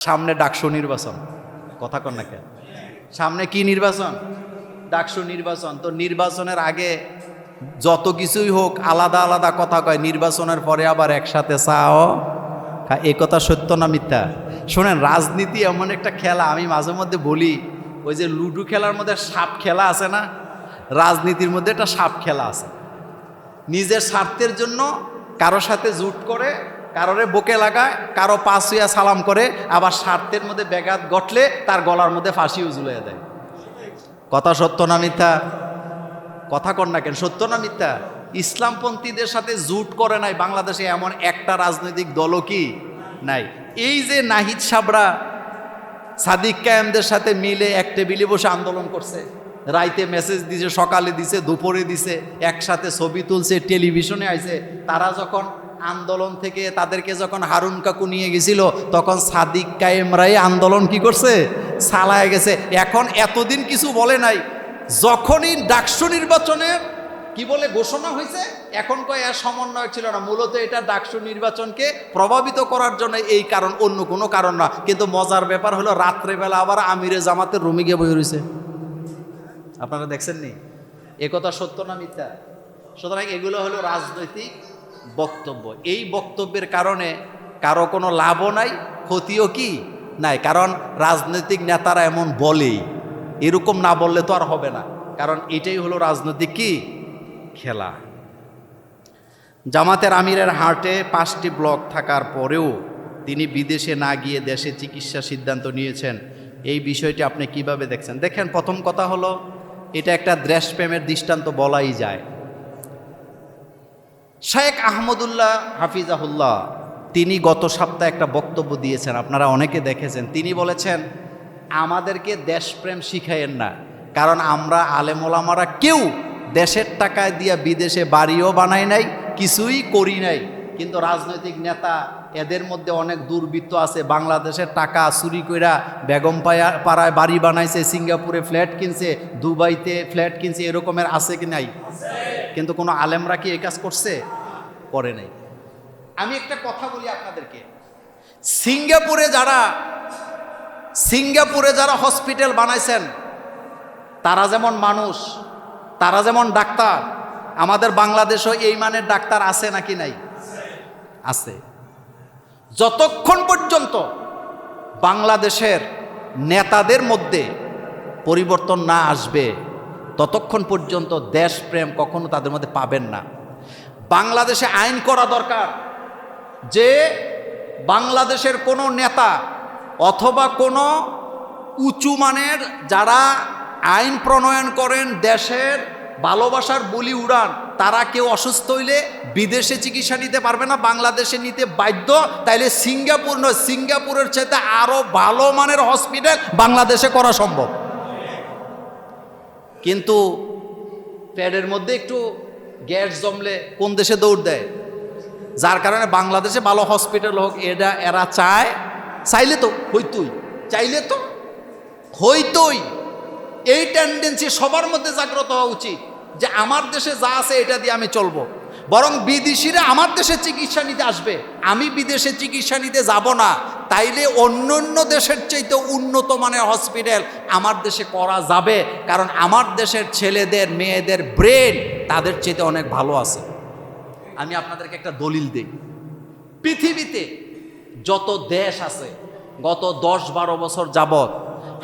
সামনে ডাকসু নির্বাচন। কথা কন না কেন? সামনে কি নির্বাচন? ডাকসু নির্বাচন। তো নির্বাচনের আগে যত কিছুই হোক, আলাদা আলাদা কথা কয়। নির্বাচনের পরে আবার একসাথে চাও। এ কথা সত্য না মিথ্যা? শোনেন, রাজনীতি এমন একটা খেলা, আমি মাঝে মধ্যে বলি, ওই যে লুডু খেলার মধ্যে সাপ খেলা আছে না? রাজনীতির মধ্যে একটা সাপ খেলা আছে। নিজের স্বার্থের জন্য কারও সাথে জুট করে কারোরে বুকে লাগায়, কারও হইয়া সালাম করে, আবার স্বার্থের মধ্যে ব্যাঘাত ঘটলে তার গলার মধ্যে ফাঁসিও ঝুলিয়ে দেয়। কথা সত্য না মিথ্যা? কথা কর না কেন, সত্য না মিথ্যা? ইসলামপন্থীদের সাথে জুট করে নাই বাংলাদেশে এমন একটা রাজনৈতিক দলও কি নাই? এই যে নাহিদ সাবরা, সাদিক কায়েমদের সাথে মিলে এক টেবিলে বসে আন্দোলন করছে, রাইতে মেসেজ দিছে, সকালে দিছে, দুপুরে দিছে, একসাথে ছবি তুলছে, টেলিভিশনে আইছে, তারা যখন আন্দোলন থেকে তাদেরকে যখন হারুন কাকু নিয়ে গেছিল, তখন সাদিক কায়েমরাই আন্দোলন কি করছে? সালায় গেছে। এখন এতদিন কিছু বলে নাই। যখনই ডাকসু নির্বাচনের কি বলে ঘোষণা হয়েছে, এখন কয় এর সমন্বয় ছিল না। মূলত এটা ডাকসু নির্বাচনকে প্রভাবিত করার জন্য এই কারণ, অন্য কোনো কারণ না। কিন্তু মজার ব্যাপার হলো, রাত্রেবেলা আবার আমিরে জামাতের রুমে গিয়ে বই রয়েছে। আপনারা দেখছেন নি একথা সত্য না মিথ্যা? সুতরাং এগুলো হলো রাজনৈতিক বক্তব্য। এই বক্তব্যের কারণে কারও কোনো লাভও নাই, ক্ষতিও কি নাই? কারণ রাজনৈতিক নেতারা এমন বলেই। এরকম না বললে তো আর হবে না। কারণ এটাই হলো রাজনৈতিক কি? খেলা। জামাতের আমিরের হার্টে পাঁচটি ব্লক থাকার পরেও তিনি বিদেশে না গিয়ে দেশে চিকিৎসা সিদ্ধান্ত নিয়েছেন। এই বিষয়টি আপনি কীভাবে দেখছেন? দেখেন, প্রথম কথা হলো, এটা একটা দেশপ্রেমের দৃষ্টান্ত বলাই যায়। শেখ আহমদুল্লাহ হাফিজাহুল্লাহ, তিনি গত সপ্তাহে একটা বক্তব্য দিয়েছেন, আপনারা অনেকে দেখেছেন। তিনি বলেছেন, আমাদেরকে দেশপ্রেম শিখাইয়েন না, কারণ আমরা আলেমোলামারা কেউ দেশের টাকায় দিয়া বিদেশে বাড়িও বানাই নাই, কিছুই করি নাই। কিন্তু রাজনৈতিক নেতা, এদের মধ্যে অনেক দুর্বৃত্ত আছে, বাংলাদেশের টাকা চুরি কইরা বেগম পাড়ায় বাড়ি বানাইছে, সিঙ্গাপুরে ফ্ল্যাট কিনছে, দুবাইতে ফ্ল্যাট কিনছে, এরকমের আছে কি নাই? কিন্তু কোনো আলেমরা কি এই কাজ করছে? করে নাই। আমি একটা কথা বলি আপনাদেরকে। সিঙ্গাপুরে যারা সিঙ্গাপুরে যারা হসপিটাল বানাইছেন, তারা যেমন মানুষ, তারা যেমন ডাক্তার, আমাদের বাংলাদেশও এই মানের ডাক্তার আছে নাকি নাই? আছে। যতক্ষণ পর্যন্ত বাংলাদেশের নেতাদের মধ্যে পরিবর্তন না আসবে ততক্ষণ পর্যন্ত দেশপ্রেম কখনো তাদের মধ্যে পাবেন না। বাংলাদেশে আইন করা দরকার যে বাংলাদেশের কোনো নেতা অথবা কোনো উঁচু মানের যারা আইন প্রণয়ন করেন, দেশের ভালোবাসার বলি উড়ান, তারা কেউ অসুস্থ হইলে বিদেশে চিকিৎসা নিতে পারবে না, বাংলাদেশে নিতে বাধ্য, তাইলে সিঙ্গাপুর নয়, সিঙ্গাপুরের চাইতে আরও ভালো মানের হসপিটাল বাংলাদেশে করা সম্ভব। কিন্তু প্যাডের মধ্যে একটু গ্যাস জমলে কোন দেশে দৌড় দেয়? যার কারণে বাংলাদেশে ভালো হসপিটাল হোক, এটা এরা চায়। চাইলে তো, হইতুই। চাইলে তো, হইতই। এই টেন্ডেন্সি সবার মধ্যে জাগ্রত হওয়া উচিত যে আমার দেশে যা আছে এটা দিয়ে আমি চলবো। বরং বিদেশিরা আমার দেশে চিকিৎসা নিতে আসবে। আমি বিদেশে চিকিৎসা নিতে যাব না। তাইলে অন্য অন্য দেশের চাইতে উন্নত মানের হসপিটাল আমার দেশে করা যাবে। কারণ আমার দেশের ছেলেদের, মেয়েদের ব্রেন তাদের চাইতে অনেক ভালো আছে। আমি আপনাদেরকে একটা দলিল দিই। পৃথিবীতে যত দেশ আছে, গত দশ বারো বছর যাবৎ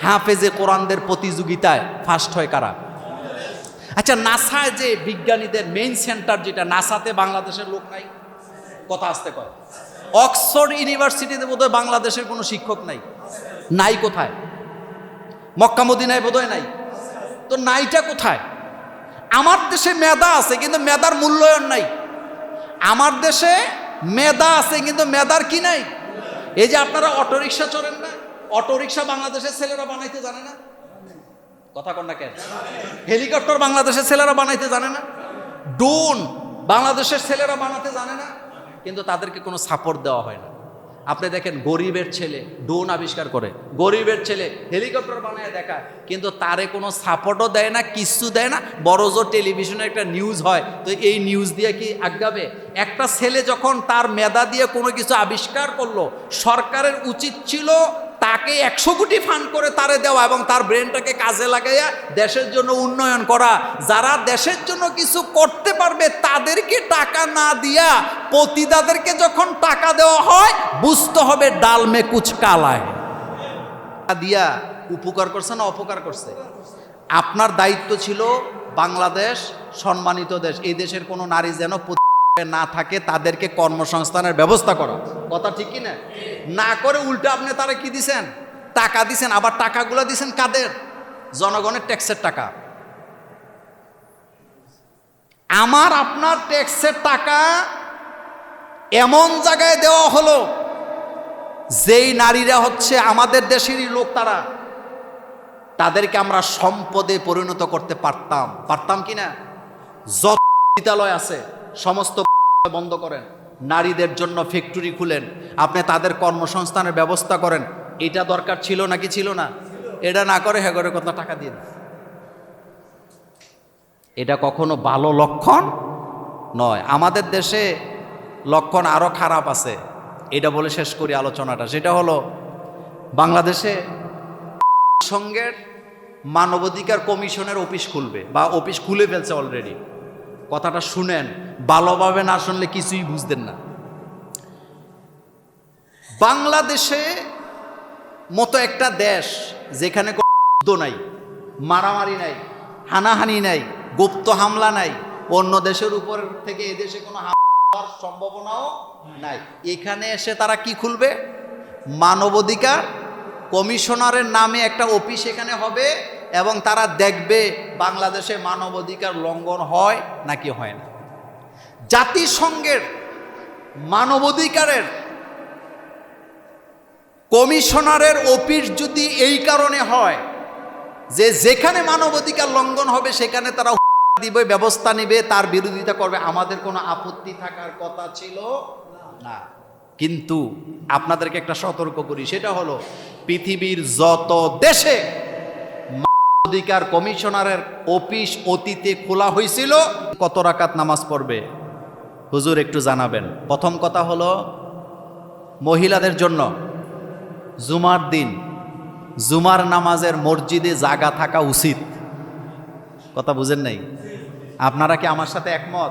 হাফেজে কোরআনদের প্রতিযোগিতায় ফার্স্ট হয় কারা? আচ্ছা নাসায় যে বিজ্ঞানীদের মেইন সেন্টার যেটা, নাসাতে বাংলাদেশের লোক নাই? কথা আসতে কয়। অক্সফোর্ড ইউনিভার্সিটিতে বোধহয় বাংলাদেশের কোনো শিক্ষক নাই। নাই কোথায়? মক্কা মদিনায় বোধহয় নাই। তো নাইটা কোথায়? আমার দেশে মেধা আছে, কিন্তু মেধার মূল্যায়ন নাই। আমার দেশে মেধা আছে, কিন্তু মেধার কি নাই? এই যে আপনারা অটোরিকশা চড়েন না? অটোরিকশা বাংলাদেশের ছেলেরা বানাইতে জানে না? কথা কন না কেন? হেলিকপ্টার বাংলাদেশের ছেলেরা বানাইতে জানে না ডোন বাংলাদেশের ছেলেরা বানাতে জানে না, কিন্তু তাদেরকে কোনো সাপোর্ট দেওয়া হয় না। আপনি দেখেন গরিবের ছেলে ডোন আবিষ্কার করে, গরিবের ছেলে হেলিকপ্টার বানায় দেখায়, কিন্তু তারে কোনো সাপোর্টও দেয় না কিচ্ছু দেয় না। বড় জোর টেলিভিশনে একটা নিউজ হয়, তো এই নিউজ দিয়ে কি আগাবে? একটা ছেলে যখন তার মেধা দিয়ে কোনো কিছু আবিষ্কার করল, সরকারের উচিত ছিল তাকে একশো কোটি ফান্ড করে তারে দেওয়া এবং তার ব্রেনটাকে কাজে লাগাইয়া দেশের জন্য উন্নয়ন করা। যারা দেশের জন্য কিছু করতে পারবে, তাদেরকে টাকা না দিয়া পতিদাদেরকে যখন টাকা দেওয়া হয়, বুঝতে হবে ডাল মে কুচ কালায় দিয়া উপকার করছে না অপকার করছে? আপনার দায়িত্ব ছিল বাংলাদেশ, সম্মানিত দেশ। এই দেশের কোনো নারী যেন না থাকে তাদেরকে কর্মসংস্থানের ব্যবস্থা করা। কথা ঠিক কি না না করে উল্টো আপনি তারা কি দিছেন? টাকা দিছেন আবার টাকাগুলো দিছেন কাদের? জনগণের ট্যাক্সের টাকা। আমার আপনার ট্যাক্সের টাকা এমন জায়গায় দেওয়া হলো যেই নারীরা হচ্ছে আমাদের দেশেরই লোক তারা তাদেরকে আমরা সম্পদে পরিণত করতে পারতাম। পারতাম কি না যত বিদ্যালয় আছে সমস্ত বন্ধ করেন। নারীদের জন্য ফ্যাক্টরি খুলেন। আপনি তাদের কর্মসংস্থানের ব্যবস্থা করেন। এটা দরকার ছিল নাকি ছিল না? এটা না করে হেগরে কত টাকা দিন। এটা কখনো ভালো লক্ষণ নয়। আমাদের দেশে লক্ষণ আরও খারাপ আছে। এটা বলে শেষ করি আলোচনাটা। সেটা হলো, বাংলাদেশে সঙ্গের মানবাধিকার কমিশনের অফিস খুলবে বা অফিস খুলে ফেলছে অলরেডি কথাটা শুনেন। ভালোভাবে না শুনলে কিছুই বুঝতেন না। বাংলাদেশে মতো একটা দেশ যেখানে কোনো নাই, মারামারি নাই, হানাহানি নাই, গুপ্ত হামলা নাই, অন্য দেশের উপর থেকে এদেশে কোনো হামলার সম্ভাবনাও নাই। এখানে এসে তারা কি খুলবে? মানবাধিকার কমিশনারের নামে একটা অফিস এখানে হবে এবং তারা দেখবে বাংলাদেশে মানবাধিকার লঙ্ঘন হয় নাকি হয় না। জাতিসংঘের মানবাধিকারের কমিশনারের অফিস যদি এই কারণে হয় যে যেখানে মানবাধিকার লঙ্ঘন হবে, সেখানে তারা দিবে, ব্যবস্থা নেবে, তার বিরোধিতা করবে। আমাদের কোনো আপত্তি থাকার কথা ছিল না। কিন্তু আপনাদেরকে একটা সতর্ক করি, সেটা হলো পৃথিবীর যত দেশে অধিকার কমিশনারের অফিস অতীতে খোলা হয়েছিল, কত রাকাত নামাজ পড়বে? হুজুর একটু জানাবেন। প্রথম কথা হলো, মহিলাদের জন্য জুমার দিন, জুমার নামাজের মসজিদে জাগা থাকা উচিত। কথা বুঝেন নাই? আপনারা কি আমার সাথে একমত?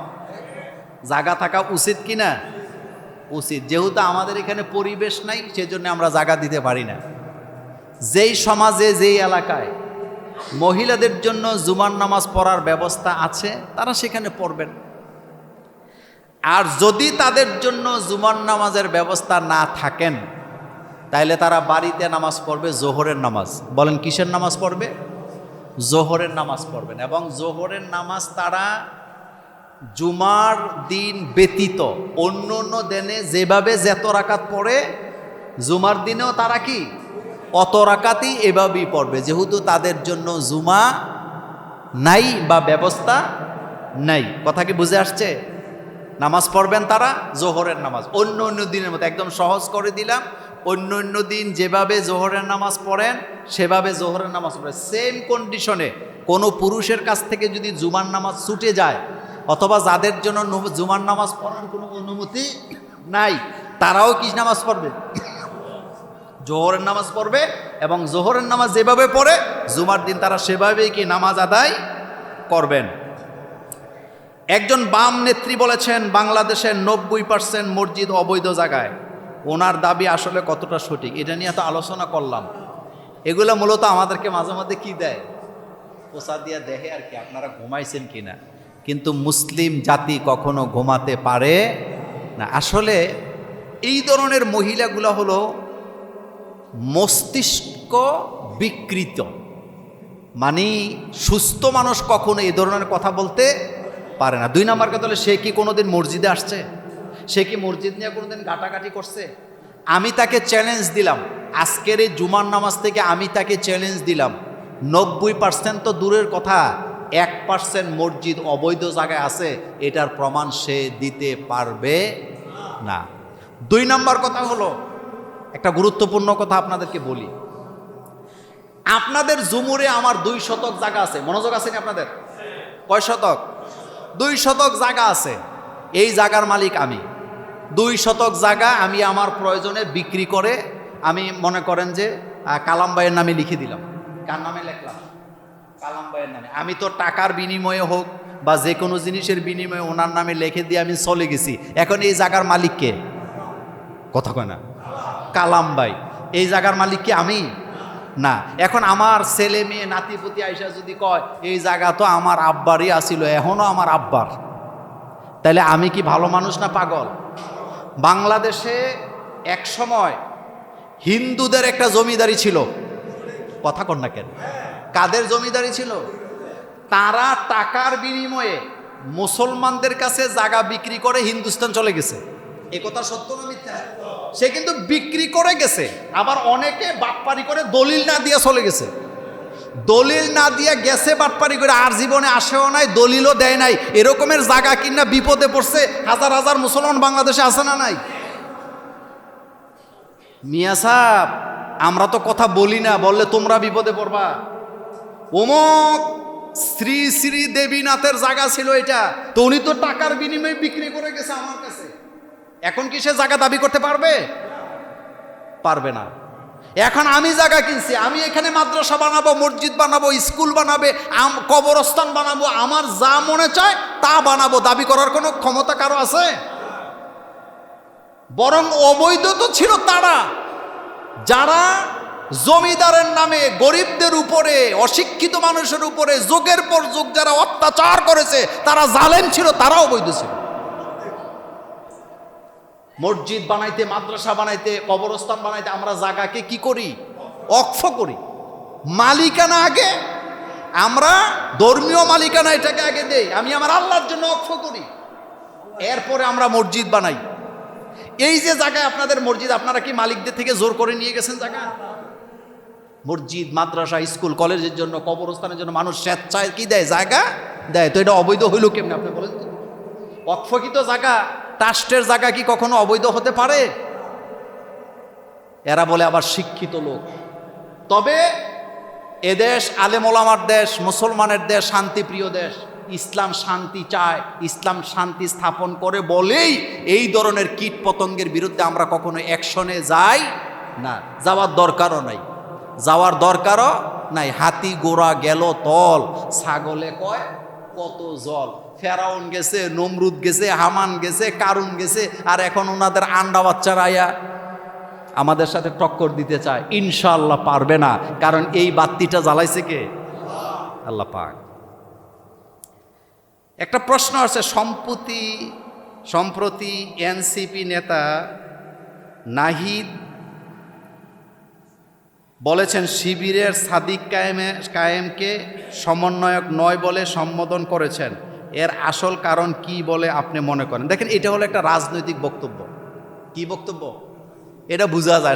জাগা থাকা উচিত কি না? উচিত। যেহেতু আমাদের এখানে পরিবেশ নাই, সেজন্য আমরা জাগা দিতে পারি না। যেই সমাজে, যেই এলাকায় মহিলাদের জন্য জুমার নামাজ পড়ার ব্যবস্থা আছে, তারা সেখানে পড়বেন। আর যদি তাদের জন্য জুমার নামাজের ব্যবস্থা না থাকেন, তাইলে তারা বাড়িতে নামাজ পড়বে জোহরের নামাজ। বলেন, কিসের নামাজ পড়বে? জোহরের নামাজ পড়বেন। এবং জোহরের নামাজ তারা জুমার দিন ব্যতীত, অন্য অন্য দিনে যেভাবে যেত রাকাত পড়ে, জুমার দিনেও তারা কি? অত রাকাতই এভাবেই পড়বে। যেহেতু তাদের জন্য জুমা নাই বা ব্যবস্থা নাই। কথা কি বুঝে আসছে? নামাজ পড়বেন তারা? জোহরের নামাজ। অন্য অন্য দিনের মতো, একদম সহজ করে দিলাম। অন্য অন্য দিন যেভাবে জোহরের নামাজ পড়েন, সেভাবে জোহরের নামাজ পড়েন। সেম কন্ডিশনে কোনো পুরুষের কাছ থেকে যদি জুমার নামাজ ছুটে যায়, অথবা যাদের জন্য জুমার নামাজ পড়ার কোনো অনুমতি নাই, তারাও কি নামাজ পড়বে? জোহরের নামাজ পড়বে এবং জোহরের নামাজ যেভাবে পড়ে, জুমার দিন তারা সেভাবেই কি নামাজ আদায় করবেন। একজন বাম নেত্রী বলেছেন, বাংলাদেশের নব্বই পার্সেন্ট মসজিদ অবৈধ জায়গায়। ওনার দাবি আসলে কতটা সঠিক? এটা নিয়ে তো আলোচনা করলাম। এগুলো মূলত আমাদেরকে মাঝে মাঝে কি দেয়? পোষা দিয়া দেখে আর কি, আপনারা ঘুমাইছেন কি না কিন্তু মুসলিম জাতি কখনো ঘুমাতে পারে না। আসলে এই ধরনের মহিলাগুলো হলো মস্তিষ্ক বিকৃত। মানে সুস্থ মানুষ কখনো এই ধরনের কথা বলতে পারে না। দুই নাম্বার কথা হলো, সে কি কোনোদিন মসজিদে আসছে? সে কি মসজিদ নিয়ে কোনোদিন ঘাটাঘাটি করছে? আমি তাকে চ্যালেঞ্জ দিলাম। আজকের এই জুমার নামাজ থেকে আমি তাকে চ্যালেঞ্জ দিলাম। নব্বই পার্সেন্ট তো দূরের কথা। এক পার্সেন্ট মসজিদ অবৈধ জায়গায় আছে, এটার প্রমাণ সে দিতে পারবে না। দুই নাম্বার কথা হলো, একটা গুরুত্বপূর্ণ কথা আপনাদেরকে বলি। আপনাদের জুমুরে আমার দুই শতক জায়গা আছে। মনোযোগ আছে কি আপনাদের? কয় শতক? দুই শতক জায়গা আছে। এই জায়গার মালিক আমি। দুই শতক জায়গা আমি আমার প্রয়োজনে বিক্রি করে আমি মনে করেন যে কালাম ভাইয়ের নামে লিখে দিলাম। কার নামে লিখলাম? কালাম ভাইয়ের নামে। আমি তো টাকার বিনিময়ে হোক বা যে কোনো জিনিসের বিনিময়ে ওনার নামে লিখে দিয়ে আমি চলে গেছি। এখন এই জায়গার মালিককে কথা কয় না। কালাম ভাই। এই জায়গার মালিক কি আমি? না, এখন আমার ছেলে মেয়ে নাতিপতি আইসা যদি কয়, এই জায়গা তো আমার আব্বারই আসিল এখনও আমার আব্বার। তাহলে আমি কি ভালো মানুষ না পাগল? বাংলাদেশে এক সময় হিন্দুদের একটা জমিদারি ছিল। কথা কন না কেন? কাদের জমিদারি ছিল? তারা টাকার বিনিময়ে মুসলমানদের কাছে জায়গা বিক্রি করে হিন্দুস্তান চলে গেছে। একথা সত্য না মিথ্যা? সে কিন্তু বিক্রি করে গেছে। আবার অনেকে বাটপারি করে দলিল না দিয়ে চলে গেছে। দলিল না দিয়ে গেছে বাটপারি করে, আর জীবনে আসেও নাই, দলিলও দেয় নাই। এরকমের জায়গা কিনা বিপদে পড়ছে, হাজার হাজার মুসলমান বাংলাদেশে আসে না নাই? মিয়া সাহ আমরা তো কথা বলি না, বললে তোমরা বিপদে পড়বা। অমুক শ্রী শ্রী দেবীনাথের জায়গা ছিল এটা। তো উনি তো টাকার বিনিময়ে বিক্রি করে গেছে আমার কাছে। এখন কি সে জায়গা দাবি করতে পারবে? পারবে না। এখন আমি জায়গা কিনছি, আমি এখানে মাদ্রাসা বানাবো, মসজিদ বানাবো, স্কুল বানাবে কবরস্থান বানাবো, আমার যা মনে চায় তা বানাবো। দাবি করার কোনো ক্ষমতা কারও আছে? বরং অবৈধ তো ছিল তারা। যারা জমিদারের নামে গরিবদের উপরে, অশিক্ষিত মানুষের উপরে, যুগের পর যুগ যারা অত্যাচার করেছে, তারা জালেম ছিল, তারাও বৈধ ছিল। মসজিদ বানাইতে, মাদ্রাসা বানাইতে, কবরস্থান বানাইতে আমরা জায়গাকে কি করি? অক্ষ করি। মালিকানা আগে। আমরা ধর্মীয় মালিকানা এটাকে আগে দেই। আমি আমার আল্লাহর জন্য অক্ষ করি। এরপরে আমরা মসজিদ বানাই। এই যে জায়গায় আপনাদের মসজিদ, আপনারা কি মালিকদের থেকে জোর করে নিয়ে গেছেন জায়গা? মসজিদ, মাদ্রাসা, স্কুল, কলেজের জন্য, কবরস্থানের জন্য মানুষ স্বেচ্ছায় কি দেয়? জায়গা দেয়। তো এটা অবৈধ হইল কেমনি? আপনি বলেন অক্ষকিত জায়গা? ট্রাস্টের জায়গা কি কখনো অবৈধ হতে পারে? এরা বলে আবার শিক্ষিত লোক। তবে এদেশ আলেমোলামার দেশ, মুসলমানের দেশ, শান্তিপ্রিয় দেশ। ইসলাম শান্তি চায়। ইসলাম শান্তি স্থাপন করে বলেই এই ধরনের কীট পতঙ্গের বিরুদ্ধে আমরা কখনো অ্যাকশনে যাই না। যাওয়ার দরকারও নাই। যাওয়ার দরকারও নাই। হাতি গোড়া গেল, তল। ছাগলে কয়? কত জল। ফেরাউন গেছে, নমরুদ গেছে, হামান গেছে, কারুন গেছে, আর এখন ওনাদের আন্ডা বাচ্চারা আয়া আমাদের সাথে টক্কর দিতে চায়, ইনশাআল্লাহ পারবে না, কারণ এই বাত্তিটা জ্বালাইছে কে? আল্লাহ পাক। একটা প্রশ্ন আছে, সম্প্রতি সম্প্রতি এনসিপি নেতা নাহিদ বলেছেন, শিবিরের সাদিক কায়েমে, কায়েমকে সমন্বয়ক নয় বলে সম্বোধন করেছেন। এর আসল কারণ কি বলে আপনি মনে করেন? দেখেন, এটা হলো একটা রাজনৈতিক বক্তব্য। কি বক্তব্য? এটা বোঝা যায়।